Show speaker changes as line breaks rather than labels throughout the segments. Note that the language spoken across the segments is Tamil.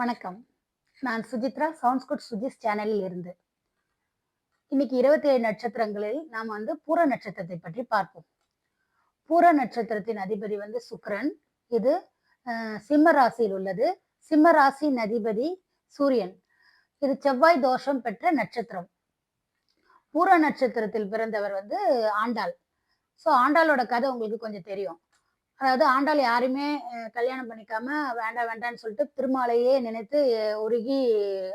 வணக்கம். நான் சுஜித்ரா சவுண்ட்ஸ் குட் சுஜிஸ் சேனலில் இருந்து. இன்னைக்கு இருபத்தி ஏழு நட்சத்திரங்களில் நாம் வந்து பூர நட்சத்திரத்தை பற்றி பார்ப்போம். பூர நட்சத்திரத்தின் அதிபதி வந்து சுக்ரன். இது சிம்ம ராசியில் உள்ளது. சிம்ம ராசியின் அதிபதி சூரியன். இது செவ்வாய் தோஷம் பெற்ற நட்சத்திரம். பூர நட்சத்திரத்தில் பிறந்தவர் வந்து ஆண்டாள். ஸோ ஆண்டாளோட கதை உங்களுக்கு கொஞ்சம் தெரியும். அதாவது ஆண்டாள் யாருமே கல்யாணம் பண்ணிக்காம வேண்டாம் வேண்டாம்னு சொல்லிட்டு திருமாலையே நினைத்து உருகி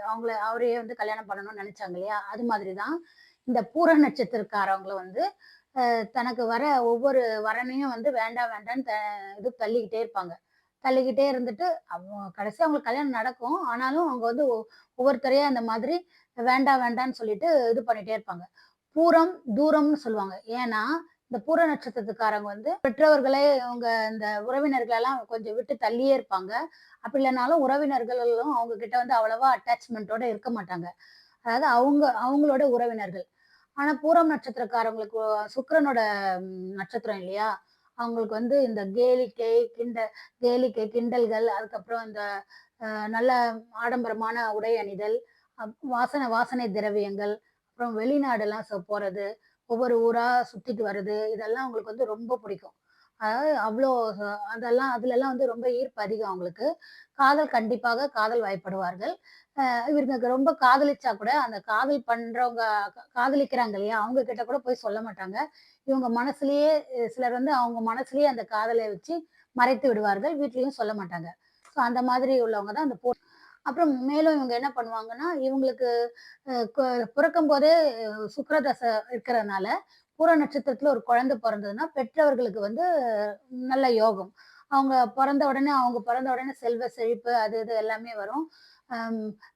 அவங்கள அவரையே வந்து கல்யாணம் பண்ணணும்னு நினைச்சாங்க இல்லையா? அது மாதிரி தான் இந்த பூர நட்சத்திரக்காரவங்கள வந்து தனக்கு வர ஒவ்வொரு வரனையும் வந்து வேண்டாம் வேண்டாம்னு த இது தள்ளிக்கிட்டே இருப்பாங்க. தள்ளிக்கிட்டே இருந்துட்டு அவங்க கடைசி அவங்களுக்கு கல்யாணம் நடக்கும். ஆனாலும் அவங்க வந்து ஒ- இந்த அந்த மாதிரி வேண்டாம் வேண்டாம்னு சொல்லிட்டு இது பண்ணிட்டே இருப்பாங்க. பூரம் தூரம்னு சொல்லுவாங்க. ஏன்னா இந்த பூர நட்சத்திரத்துக்காரங்க வந்து பெற்றவர்களே அவங்க இந்த உறவினர்களெல்லாம் கொஞ்சம் விட்டு தள்ளியே இருப்பாங்க. அப்படி இல்லைனாலும் உறவினர்களும் அவங்க கிட்ட வந்து அவ்வளவா அட்டாச்மெண்ட்டோட இருக்க மாட்டாங்க. அதாவது அவங்க அவங்களோட உறவினர்கள். ஆனா பூரம் நட்சத்திரக்காரங்களுக்கு சுக்கரனோட நட்சத்திரம் இல்லையா? அவங்களுக்கு வந்து இந்த கேலிக்கை கிண்ட கேலிக்கை கிண்டல்கள் அதுக்கப்புறம் இந்த நல்ல ஆடம்பரமான உடை அணிதல் அப்- வாசனை வாசனை திரவியங்கள் அப்புறம் வெளிநாடெல்லாம் போறது ஒவ்வொரு ஊரா சுத்திட்டு வர்றது இதெல்லாம் அவங்களுக்கு வந்து ரொம்ப பிடிக்கும். அதாவது அவ்வளோ அதெல்லாம் அதுல எல்லாம் வந்து ரொம்ப ஈர்ப்பு அதிகம் அவங்களுக்கு. காதல் கண்டிப்பாக காதல் வாய்ப்படுவார்கள். அஹ் இவருக்கு ரொம்ப காதலிச்சா கூட அந்த காதல் பண்றவங்க காதலிக்கிறாங்க இல்லையா அவங்க கிட்ட கூட போய் சொல்ல மாட்டாங்க. இவங்க மனசுலயே சிலர் வந்து அவங்க மனசுலயே அந்த காதலை வச்சு மறைத்து விடுவார்கள் வீட்லயும் சொல்ல மாட்டாங்க. ஸோ அந்த மாதிரி உள்ளவங்க தான் அந்த போ அப்புறம் மேலும் இவங்க என்ன பண்ணுவாங்கன்னா இவங்களுக்கு பிறக்கும் போதே சுக்கரதசை இருக்கிறதுனால பூர நட்சத்திரத்துல ஒரு குழந்தை பிறந்ததுன்னா பெற்றவர்களுக்கு வந்து நல்ல யோகம். அவங்க பிறந்த உடனே அவங்க பிறந்த உடனே செல்வ செழிப்பு அது இது எல்லாமே வரும்.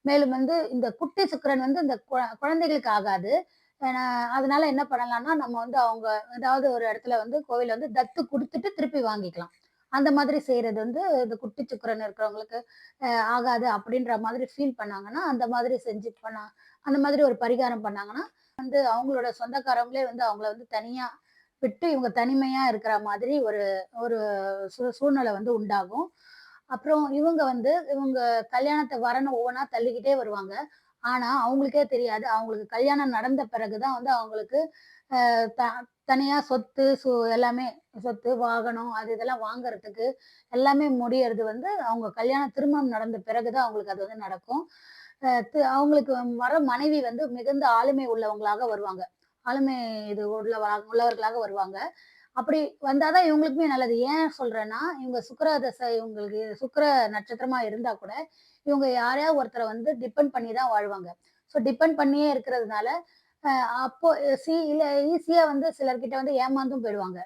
மேலும் வந்து இந்த குட்டி சுக்கிரன் வந்து இந்த குழந்தைகளுக்கு ஆகாது. ஏன்னா, அதனால என்ன பண்ணலாம்னா நம்ம வந்து அவங்க ஏதாவது ஒரு இடத்துல வந்து கோவில் வந்து தத்து கொடுத்துட்டு திருப்பி வாங்கிக்கலாம். அந்த மாதிரி செய்யறது வந்து இந்த குட்டி சுக்கிரன் இருக்கிறவங்களுக்கு ஆகாது அப்படின்ற மாதிரி ஃபீல் பண்ணாங்கன்னா அந்த மாதிரி செஞ்சு பண்ணா அந்த மாதிரி ஒரு பரிகாரம் பண்ணாங்கன்னா வந்து அவங்களோட சொந்தக்காரங்களே வந்து அவங்கள வந்து தனியா விட்டு இவங்க தனிமையா இருக்கிற மாதிரி ஒரு ஒரு சூழ்நிலை வந்து உண்டாகும். அப்புறம் இவங்க வந்து இவங்க கல்யாணத்தை வரணும் ஒவ்வொன்றா தள்ளிக்கிட்டே வருவாங்க. ஆனா அவங்களுக்கே தெரியாது. அவங்களுக்கு கல்யாணம் நடந்த பிறகுதான் வந்து அவங்களுக்கு த- தனியா சொத்து சு எல்லாமே சொத்து வாகனம் அது இதெல்லாம் வாங்குறதுக்கு எல்லாமே முடியறது வந்து அவங்க கல்யாணம் திருமணம் நடந்த பிறகுதான் அவங்களுக்கு அது வந்து நடக்கும். அவங்களுக்கு வர மனைவி வந்து மிகுந்த ஆளுமை உள்ளவங்களாக வருவாங்க. ஆளுமை இது உள்ளவ உள்ளவர்களாக வருவாங்க. அப்படி வந்தாதான் இவங்களுக்குமே நல்லது. ஏன் சொல்றேன்னா இவங்க சுக்கர தசை இவங்களுக்கு சுக்கர நட்சத்திரமா இருந்தா கூட இவங்க யாரையாவது ஒருத்தரை வந்து டிபெண்ட் பண்ணி தான் வாழ்வாங்க. ஸோ டிபெண்ட் பண்ணியே இருக்கிறதுனால அப்போ சி இல்ல ஈஸியா வந்து சிலர்கிட்ட வந்து ஏமாந்தும் போயிடுவாங்க.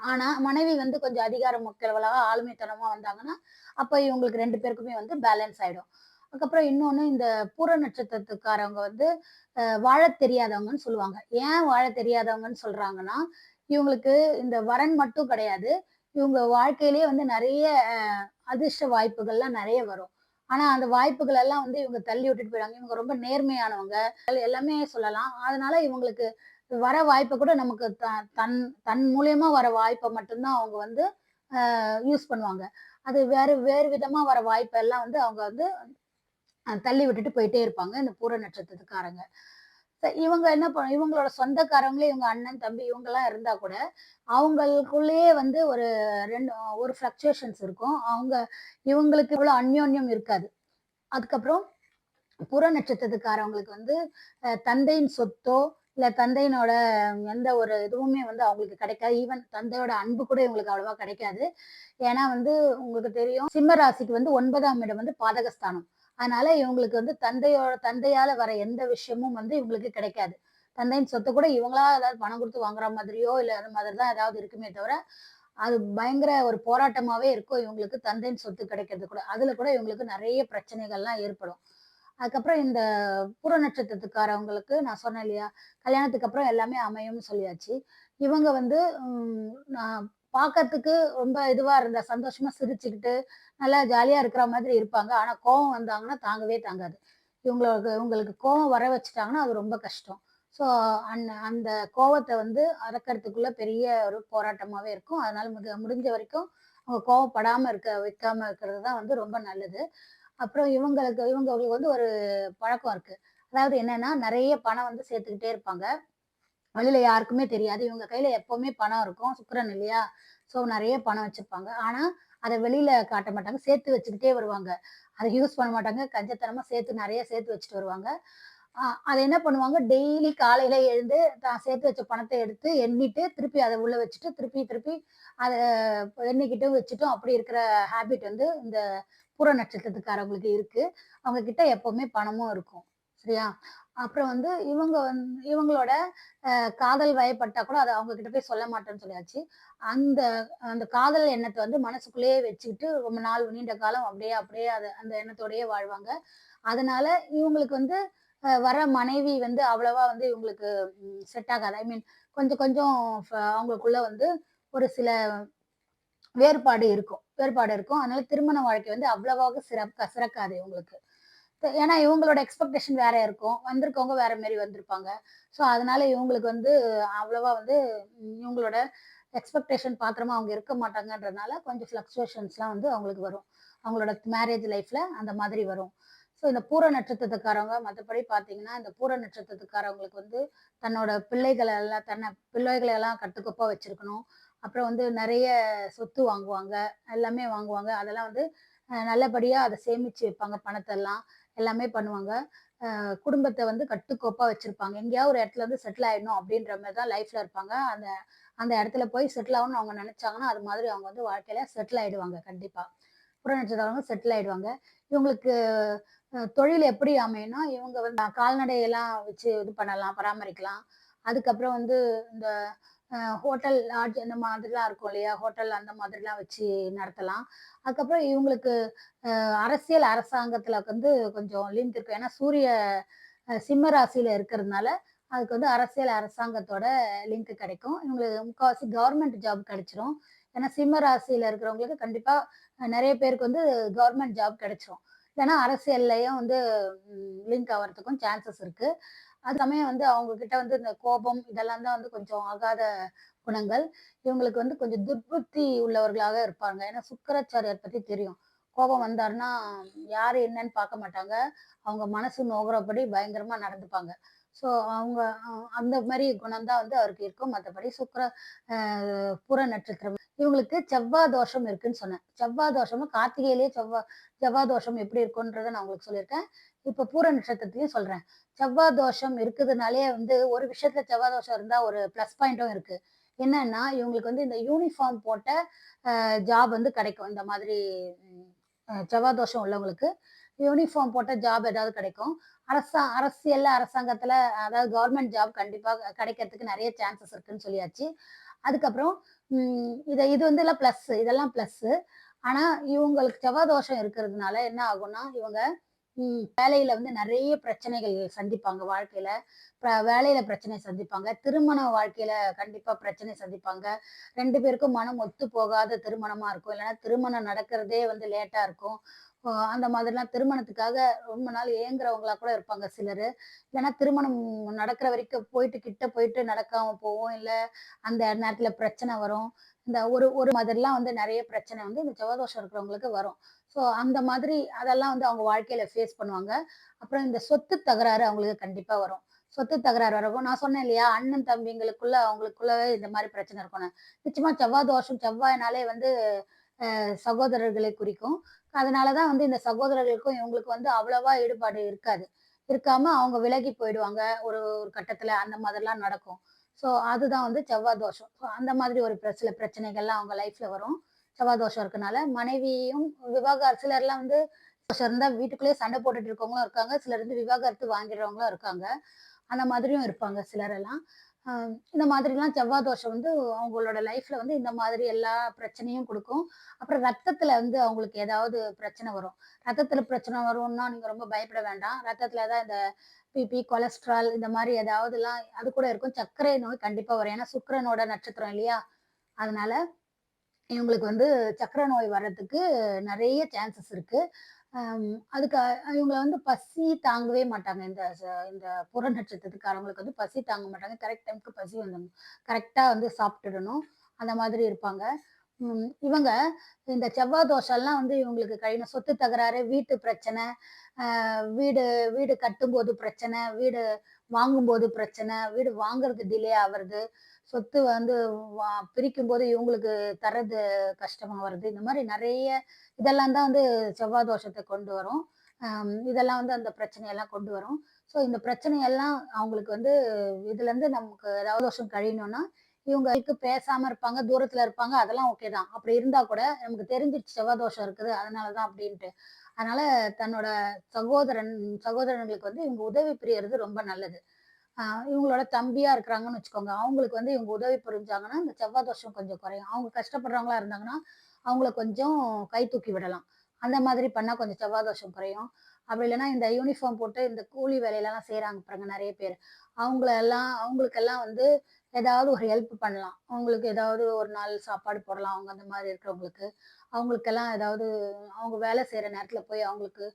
ஆனா மனைவி வந்து கொஞ்சம் அதிகாரம் முக்கியவளாக ஆளுமைத்தனமா வந்தாங்கன்னா அப்ப இவங்களுக்கு ரெண்டு பேருக்குமே வந்து பேலன்ஸ் ஆயிடும். அதுக்கப்புறம் இன்னொன்னு இந்த பூர நட்சத்திரத்துக்காரவங்க வந்து வாழ தெரியாதவங்கன்னு சொல்லுவாங்க. ஏன் வாழத் தெரியாதவங்கன்னு சொல்றாங்கன்னா இவங்களுக்கு இந்த வரன் மட்டும் கிடையாது. இவங்க வாழ்க்கையிலேயே வந்து நிறைய அதிர்ஷ்ட வாய்ப்புகள்லாம் நிறைய வரும். ஆனா அந்த வாய்ப்புகள் எல்லாம் வந்து இவங்க தள்ளி விட்டுட்டு போயிடுவாங்க இவங்க ரொம்ப நேர்மையானவங்க. எல்லாமே சொல்லலாம். அதனால இவங்களுக்கு வர வாய்ப்பை கூட நமக்கு த- தன் தன் மூலியமா வர வாய்ப்பை மட்டும்தான் அவங்க வந்து யூஸ் பண்ணுவாங்க. அது வேறு வேறு விதமா வர வாய்ப்பெல்லாம் வந்து அவங்க வந்து தள்ளி விட்டுட்டு போயிட்டே இருப்பாங்க. இந்த பூர நட்சத்திரத்துக்காரங்க. இவங்க என்ன பண்ண இவங்களோட சொந்தக்காரங்களே இவங்க அண்ணன் தம்பி இவங்கெல்லாம் இருந்தா கூட அவங்களுக்குள்ளேயே வந்து ஒரு ரெண்டு ஒரு ஃப்ளக்சுவேஷன்ஸ் இருக்கும். அவங்க இவங்களுக்கு இவ்வளோ அந்யோன்யம் இருக்காது. அதுக்கப்புறம் புற நட்சத்திரத்துக்காரவங்களுக்கு வந்து தந்தையின் சொத்தோ இல்லை தந்தையினோட எந்த ஒரு இதுவுமே வந்து அவங்களுக்கு கிடைக்காது. ஈவன் தந்தையோட அன்பு கூட இவங்களுக்கு அவ்வளவா கிடைக்காது. ஏன்னா வந்து உங்களுக்கு தெரியும் சிம்ம ராசிக்கு வந்து ஒன்பதாம் இடம் வந்து பாதகஸ்தானம். அதனால இவங்களுக்கு வந்து தந்தையோட தந்தையால வர எந்த விஷயமும் வந்து இவங்களுக்கு கிடைக்காது. தந்தையின் சொத்தை கூட இவங்களா ஏதாவது பணம் கொடுத்து வாங்குற மாதிரியோ இல்லை அந்த மாதிரி தான் ஏதாவது இருக்குமே தவிர அது பயங்கர ஒரு போராட்டமாவே இருக்கும். இவங்களுக்கு தந்தையின் சொத்து கிடைக்கிறது கூட. அதுல கூட இவங்களுக்கு நிறைய பிரச்சனைகள்லாம் ஏற்படும். அதுக்கப்புறம் இந்த புற நட்சத்திரத்துக்காரவங்களுக்கு நான் சொன்னேன் இல்லையா? கல்யாணத்துக்கு அப்புறம் எல்லாமே அமையும்னு சொல்லியாச்சு. இவங்க வந்து நான் பார்க்கறதுக்கு ரொம்ப இதுவா இருந்த சந்தோஷமா சிரிச்சுக்கிட்டு நல்லா ஜாலியா இருக்கிற மாதிரி இருப்பாங்க. ஆனா கோவம் வந்தாங்கன்னா தாங்கவே தாங்காது. இவங்களுக்கு இவங்களுக்கு கோவம் வர வச்சுட்டாங்கன்னா அது ரொம்ப கஷ்டம். ஸோ அந் அந்த கோவத்தை வந்து அறக்கிறதுக்குள்ள பெரிய ஒரு போராட்டமாவே இருக்கும். அதனால மிக முடிஞ்ச வரைக்கும் அவங்க கோவப்படாமல் இருக்க வைக்காம இருக்கிறது தான் வந்து ரொம்ப நல்லது. அப்புறம் இவங்களுக்கு இவங்களுக்கு வந்து ஒரு பழக்கம் இருக்கு. அதாவது என்னன்னா, நிறைய பணம் வந்து சேர்த்துக்கிட்டே இருப்பாங்க. வெளியில யாருக்குமே தெரியாது. இவங்க கையில எப்பவுமே பணம் இருக்கும். சுக்கரன் இல்லையா? ஸோ நிறைய பணம் வச்சிருப்பாங்க. ஆனா, அதை வெளியில காட்ட மாட்டாங்க. சேர்த்து வச்சுக்கிட்டே வருவாங்க. அதை யூஸ் பண்ண மாட்டாங்க. கஞ்சத்தனமா சேர்த்து நிறைய சேர்த்து வச்சுட்டு வருவாங்க. அதை என்ன பண்ணுவாங்க, டெய்லி காலையில எழுந்து தான் சேர்த்து வச்ச பணத்தை எடுத்து எண்ணிட்டு, திருப்பி அதை உள்ள வச்சுட்டு, திருப்பி திருப்பி அதை எண்ணிக்கிட்டும் வச்சுட்டும் அப்படி இருக்கிற ஹேபிட் வந்து இந்த பூர நட்சத்திரத்துக்காரவங்களுக்கு இருக்கு. அவங்க கிட்ட எப்பவுமே பணமும் இருக்கும். சரியா? அப்புறம் வந்து இவங்க வந்து இவங்களோட காதல் வயப்பட்டா கூட அதை அவங்க கிட்ட போய் சொல்ல மாட்டேன்னு சொல்லியாச்சு. அந்த அந்த காதல் எண்ணத்தை வந்து மனசுக்குள்ளேயே வச்சுக்கிட்டு ரொம்ப நாள் நீண்ட காலம் அப்படியே அப்படியே அதை அந்த எண்ணத்தோடயே வாழ்வாங்க. அதனால இவங்களுக்கு வந்து வர மனைவி வந்து அவ்வளவா வந்து இவங்களுக்கு செட் ஆகாது. ஐ மீன் கொஞ்சம் கொஞ்சம் ஃப அவங்களுக்குள்ள வந்து ஒரு சில வேறுபாடு இருக்கும் வேறுபாடு இருக்கும். அதனால திருமண வாழ்க்கை வந்து அவ்வளவாக சிறக்க சிறக்காது இவங்களுக்கு. ஏன்னா இவங்களோட எக்ஸ்பெக்டேஷன் வேற இருக்கும். வந்திருக்கவங்க வேற மாரி வந்திருப்பாங்க. ஸோ அதனால இவங்களுக்கு வந்து அவ்வளவா வந்து இவங்களோட எக்ஸ்பெக்டேஷன் பாத்திரமா அவங்க இருக்க மாட்டாங்கன்றதுனால கொஞ்சம் ஃப்ளக்சுவேஷன்ஸ்லாம் வந்து அவங்களுக்கு வரும். அவங்களோட மேரேஜ் லைஃப்ல அந்த மாதிரி வரும். ஸோ இந்த பூர நட்சத்திரத்துக்காரவங்க மற்றபடி பார்த்தீங்கன்னா, இந்த பூர நட்சத்திரத்துக்காரவங்களுக்கு வந்து தன்னோட பிள்ளைகளை எல்லாம் தன்னை பிள்ளைகளை எல்லாம் கட்டுக்கோப்பா வச்சிருக்கணும். அப்புறம் வந்து நிறைய சொத்து வாங்குவாங்க. எல்லாமே வாங்குவாங்க. அதெல்லாம் வந்து நல்லபடியாக அதை சேமிச்சு வைப்பாங்க பணத்தெல்லாம். எல்லாமே பண்ணுவாங்க. குடும்பத்தை வந்து கட்டுக்கோப்பா வச்சிருப்பாங்க. எங்கேயாவது ஒரு இடத்துல வந்து செட்டில் ஆயிடணும் அப்படின்ற மாதிரி தான் லைஃப்ல இருப்பாங்க. அந்த அந்த இடத்துல போய் செட்டில் ஆகணும்னு அவங்க நினச்சாங்கன்னா அது மாதிரி அவங்க வந்து வாழ்க்கையில செட்டில் ஆயிடுவாங்க கண்டிப்பா. புற நட்சத்திரக்காரங்க செட்டில் ஆயிடுவாங்க. இவங்களுக்கு தொழில் எப்படி அமையனா இவங்க வந்து கால்நடையெல்லாம் வச்சு இது பண்ணலாம், பராமரிக்கலாம். அதுக்கப்புறம் வந்து இந்த ஹோட்டல், லாட்ஜ் அந்த மாதிரிலாம் இருக்கும் இல்லையா? ஹோட்டல் அந்த மாதிரிலாம் வச்சு நடத்தலாம். அதுக்கப்புறம் இவங்களுக்கு அரசியல், அரசாங்கத்தில் வந்து கொஞ்சம் லிங்க் இருக்கும் ஏன்னா சூரிய சிம்ம ராசியில் இருக்கிறதுனால, அதுக்கு வந்து அரசியல், அரசாங்கத்தோட லிங்க் கிடைக்கும். இவங்களுக்கு முக்கால்வாசி கவர்மெண்ட் ஜாப் கிடைச்சிரும். ஏன்னா சிம்ம ராசியில் இருக்கிறவங்களுக்கு கண்டிப்பாக நிறைய பேருக்கு வந்து கவர்மெண்ட் ஜாப் கிடைச்சிரும். ஏன்னா அரசியல்லையும் வந்து லிங்க் ஆகிறதுக்கும் சான்சஸ் இருக்குது அது சமயம் வந்து அவங்க கிட்ட வந்து இந்த கோபம் இதெல்லாம் தான் வந்து கொஞ்சம் ஆகாத குணங்கள். இவங்களுக்கு வந்து கொஞ்சம் துர்புத்தி உள்ளவர்களாக இருப்பாங்க. ஏன்னா சுக்கராச்சாரியார் பத்தி தெரியும். கோபம் வந்தாருன்னா, யாரு என்னன்னு பார்க்க மாட்டாங்க. அவங்க மனசு நோகிறபடி பயங்கரமா நடந்துப்பாங்க. ஸோ அவங்க அந்த மாதிரி குணம்தான் வந்து அவருக்கு இருக்கும். மற்றபடி சுக்கிர புற நட்சத்திரம் இவங்களுக்கு செவ்வாய் தோஷம் இருக்குன்னு சொன்னேன். செவ்வாய் தோஷமும் கார்த்திகையிலேயே செவ்வா செவ்வாய் தோஷம் எப்படி இருக்குன்றத நான் உங்களுக்கு சொல்லியிருக்கேன். இப்ப பூர நட்சத்திரத்தையும் சொல்றேன். செவ்வாய் தோஷம் இருக்குதுனாலே வந்து ஒரு விஷயத்துல செவ்வாய் தோஷம் இருந்தா ஒரு பிளஸ் பாயிண்ட்டும் இருக்கு. என்னன்னா, இவங்களுக்கு வந்து இந்த யூனிஃபார்ம் போட்ட ஜாப் வந்து கிடைக்கும். இந்த மாதிரி செவ்வாய் தோஷம் உள்ளவங்களுக்கு யூனிஃபார்ம் போட்ட ஜாப் ஏதாவது கிடைக்கும். அரசா அரசியல்ல, அரசாங்கத்துல அதாவது கவர்மெண்ட் ஜாப் கண்டிப்பா கிடைக்கிறதுக்கு நிறைய சான்சஸ் இருக்குன்னு சொல்லியாச்சு. அதுக்கப்புறம் இதை இது இது எல்லாம் பிளஸ் இதெல்லாம் ப்ளஸ்ஸு ஆனா இவங்களுக்கு செவ்வாய் தோஷம் இருக்கிறதுனால என்ன ஆகும்னா, இவங்க வேலையில வந்து நிறைய பிரச்சனைகள் சந்திப்பாங்க வாழ்க்கையில. வேலையில பிரச்சனை சந்திப்பாங்க. திருமண வாழ்க்கையில கண்டிப்பா பிரச்சனை சந்திப்பாங்க. ரெண்டு பேருக்கும் மனம் ஒத்து போகாத திருமணமா இருக்கும். இல்லன்னா திருமணம் நடக்கிறதே வந்து லேட்டா இருக்கும். அந்த மாதிரிலாம் திருமணத்துக்காக ரொம்ப நாள் ஏங்குறவங்களா கூட இருப்பாங்க சிலர் ஏன்னா திருமணம் நடக்கிற வரைக்கும் போயிட்டு கிட்ட போயிட்டு நடக்காம போவோம் இல்ல அந்த நேரத்துல பிரச்சனை வரும். இந்த ஒரு ஒரு மாதிரிலாம் வந்து நிறைய பிரச்சனை வந்து இந்த செவ்வாய் தோஷம் இருக்கிறவங்களுக்கு வரும். ஸோ அந்த மாதிரி அதெல்லாம் வந்து அவங்க வாழ்க்கையில ஃபேஸ் பண்ணுவாங்க. அப்புறம் இந்த சொத்து தகராறு அவங்களுக்கு கண்டிப்பா வரும். சொத்து தகராறு வரவும் நான் சொன்னேன் இல்லையா? அண்ணன் தம்பிங்களுக்குள்ள அவங்களுக்குள்ளவே இந்த மாதிரி பிரச்சனை இருக்கும்னு. நிச்சயமா செவ்வாய் தோஷம் செவ்வாய்னாலே வந்து சகோதரர்களை குறிக்கும். அதனால தான் வந்து இந்த சகோதரர்களுக்கும் இவங்களுக்கும் வந்து அவ்வளவா ஈடுபாடு இருக்காது. இருக்காம அவங்க விலகி போயிடுவாங்க. ஒரு ஒரு கட்டத்துல அந்த மாதிரிலாம் நடக்கும். ஸோ அதுதான் வந்து செவ்வாய் தோஷம். ஸோ அந்த மாதிரி ஒரு சில பிரச்சனைகள்லாம் அவங்க லைஃப்ல வரும். செவ்வாய் தோஷம் இருக்கனால. மனைவியும் விவாகர சிலர்லாம் வந்து தோஷம் இருந்தா வீட்டுக்குள்ளேயே சண்டை போட்டுட்டு இருக்கவங்களும் இருக்காங்க. சிலர் வந்து விவாகரத்து வாங்கிறவங்களும் இருக்காங்க. அந்த மாதிரியும் இருப்பாங்க சிலரெல்லாம். இந்த மாதிரிலாம் செவ்வாய் தோஷம் வந்து அவங்களோட லைஃப்ல வந்து இந்த மாதிரி எல்லா பிரச்சனையும் கொடுக்கும் அப்புறம் ரத்தத்துல வந்து அவங்களுக்கு ஏதாவது பிரச்சனை வரும். ரத்தத்துல பிரச்சனை வரும்னா நீங்க ரொம்ப பயப்பட வேண்டாம். ரத்தத்துல தான் இந்த பிபி, கொலஸ்ட்ரால் இந்த மாதிரி ஏதாவதுலாம் அது கூட இருக்கும். சர்க்கரை நோய் கண்டிப்பா வரும். ஏன்னா சுக்கிரனோட நட்சத்திரம் இல்லையா? அதனால இவங்களுக்கு வந்து சக்கர நோய் வர்றதுக்கு நிறைய சான்சஸ் இருக்கு. அதுக்கு இவங்கள வந்து பசி தாங்கவே மாட்டாங்க. இந்த ச இந்த புற நட்சத்திரத்துக்காரவங்களுக்கு வந்து பசி தாங்க மாட்டாங்க. கரெக்ட் டைம்க்கு பசி வந்துடணும். கரெக்டாக வந்து சாப்பிட்டுடணும். அந்த மாதிரி இருப்பாங்க. இவங்க இந்த செவ்வாய் தோஷம்லாம் வந்து இவங்களுக்கு கழியணும் சொத்து தகராறு வீட்டு பிரச்சனை வீடு வீடு கட்டும்போது பிரச்சனை வீடு வாங்கும்போது பிரச்சனை வீடு வாங்குறது டிலே ஆகுறது சொத்து வந்து வா- பிரிக்கும் போது இவங்களுக்கு தர்றது கஷ்டமா வருது. இந்த மாதிரி நிறைய இதெல்லாம் தான் வந்து செவ்வாய் தோஷத்தை கொண்டு வரும். இதெல்லாம் வந்து அந்த பிரச்சனையெல்லாம் கொண்டு வரும். ஸோ இந்த பிரச்சனையெல்லாம் அவங்களுக்கு வந்து இதுல இருந்து நமக்கு ஏதாவது தோஷம் கழியணும்னா இவங்களுக்கு பேசாம இருப்பாங்க தூரத்துல இருப்பாங்க அதெல்லாம் ஓகே தான். அப்படி இருந்தா கூட நமக்கு தெரிஞ்சிருச்சு செவ்வாய் தோஷம் இருக்குது அதனாலதான் அப்படின்ட்டு. அதனால தன்னோட சகோதரன் சகோதரங்களுக்கு வந்து இவங்க உதவி புரியறது ரொம்ப நல்லது. இவங்களோட தம்பியா இருக்கிறாங்கன்னு வச்சுக்கோங்க. அவங்களுக்கு வந்து இவங்க உதவி புரிஞ்சாங்கன்னா இந்த செவ்வாய் தோஷம் கொஞ்சம் குறையும். அவங்க கஷ்டப்படுறவங்களா இருந்தாங்கன்னா அவங்கள கொஞ்சம் கை தூக்கி விடலாம். அந்த மாதிரி பண்ணா கொஞ்சம் செவ்வாய் தோஷம் குறையும். அப்படி இல்லைன்னா இந்த யூனிஃபார்ம் போட்டு இந்த கூலி வேலையிலலாம் செய்யறாங்க பாருங்க நிறைய பேர். அவங்களெல்லாம் அவங்களுக்கெல்லாம் வந்து ஏதாவது ஒரு ஹெல்ப் பண்ணலாம். அவங்களுக்கு ஏதாவது ஒரு நாள் சாப்பாடு போடலாம். அவங்க அந்த மாதிரி இருக்கிறவங்களுக்கு. அவங்களுக்கெல்லாம் ஏதாவது அவங்க வேலை செய்யற நேரத்துல போய் அவங்களுக்கு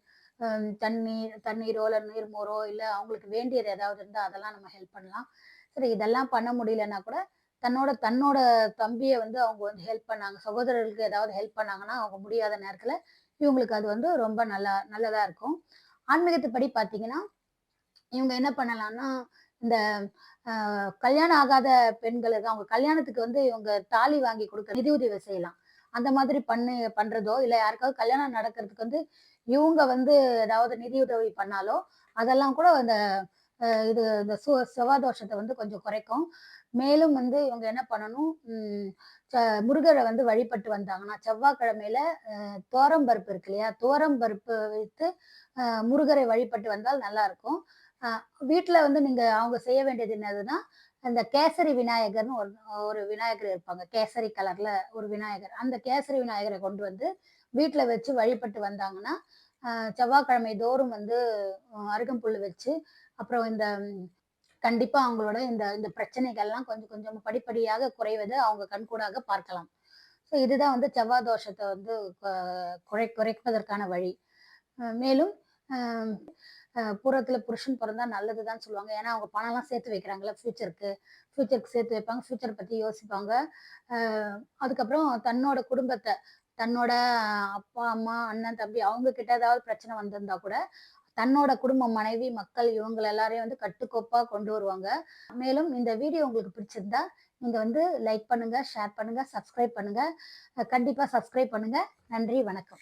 தண்ணீர் தண்ணீரோ இல்லை நீர்மோரோ இல்லை அவங்களுக்கு வேண்டியது ஏதாவது இருந்தால் அதெல்லாம் நம்ம ஹெல்ப் பண்ணலாம். சரி இதெல்லாம் பண்ண முடியலன்னா கூட தன்னோட தன்னோட தம்பியை வந்து அவங்க வந்து ஹெல்ப் பண்ணாங்க. சகோதரர்களுக்கு ஏதாவது ஹெல்ப் பண்ணாங்கன்னா அவங்க முடியாத நேரத்தில் இவங்களுக்கு அது வந்து ரொம்ப நல்லா நல்லதாக இருக்கும். ஆன்மீகத்துப்படி பார்த்தீங்கன்னா இவங்க என்ன பண்ணலாம்னா இந்த கல்யாணம் ஆகாத பெண்களுக்கு அவங்க கல்யாணத்துக்கு வந்து இவங்க தாலி வாங்கி கொடுக்க நிதி உதவி செய்யலாம். அந்த மாதிரி பண்ணி பண்றதோ இல்லை யாருக்காவது கல்யாணம் நடக்கிறதுக்கு வந்து இவங்க வந்து ஏதாவது நிதியுதவி பண்ணாலோ அதெல்லாம் கூட அந்த இது இந்த சு செவ்வாதோஷத்தை வந்து கொஞ்சம் குறைக்கும். மேலும் வந்து இவங்க என்ன பண்ணணும்? ச- முருகரை வந்து வழிபட்டு வந்தாங்கன்னா செவ்வாய்க்கிழமையில ஆஹ், தோரம் பருப்பு இருக்கு இல்லையா? தோரம் பருப்பு வைத்து முருகரை வழிபட்டு வந்தால் நல்லா இருக்கும். வீட்டில் வந்து நீங்கள் அவங்க செய்ய வேண்டியது என்னதுன்னா அந்த கேசரி விநாயகர்னு ஒரு ஒரு விநாயகர் இருப்பாங்க. கேசரி கலர்ல ஒரு விநாயகர். அந்த கேசரி விநாயகரை கொண்டு வந்து வீட்டில் வச்சு வழிபட்டு வந்தாங்கன்னா செவ்வாய்க்கிழமை தோறும் வந்து அருகம்புல் வச்சு அப்புறம் இந்த கண்டிப்பாக கண்டிப்பா அவங்களோட இந்த இந்த பிரச்சனைகள்லாம் கொஞ்சம் கொஞ்சம் படிப்படியாக குறைவதை அவங்க கண்கூடாக பார்க்கலாம். ஸோ இதுதான் வந்து செவ்வாய் தோஷத்தை வந்து குறை குறைப்பதற்கான வழி. மேலும் பூரத்துல புருஷன் பிறந்தா நல்லதுதான் சொல்லுவாங்க. ஏன்னா அவங்க பணம்லாம் சேர்த்து வைக்கிறாங்களா ஃபியூச்சருக்கு ஃபியூச்சருக்கு சேர்த்து வைப்பாங்க. ஃபியூச்சர் பத்தி யோசிப்பாங்க. அதுக்கப்புறம் தன்னோட குடும்பத்தை தன்னோட அப்பா அம்மா அண்ணன் தம்பி அவங்க கிட்ட ஏதாவது பிரச்சனை வந்திருந்தா கூட தன்னோட குடும்பம் மனைவி மக்கள் இவங்க எல்லாரையும் வந்து கட்டுக்கோப்பா கொண்டு வருவாங்க. மேலும் இந்த வீடியோ உங்களுக்கு பிடிச்சிருந்தா நீங்க வந்து லைக் பண்ணுங்க ஷேர் பண்ணுங்க சப்ஸ்கிரைப் பண்ணுங்க. கண்டிப்பா சப்ஸ்கிரைப் பண்ணுங்க. நன்றி வணக்கம்.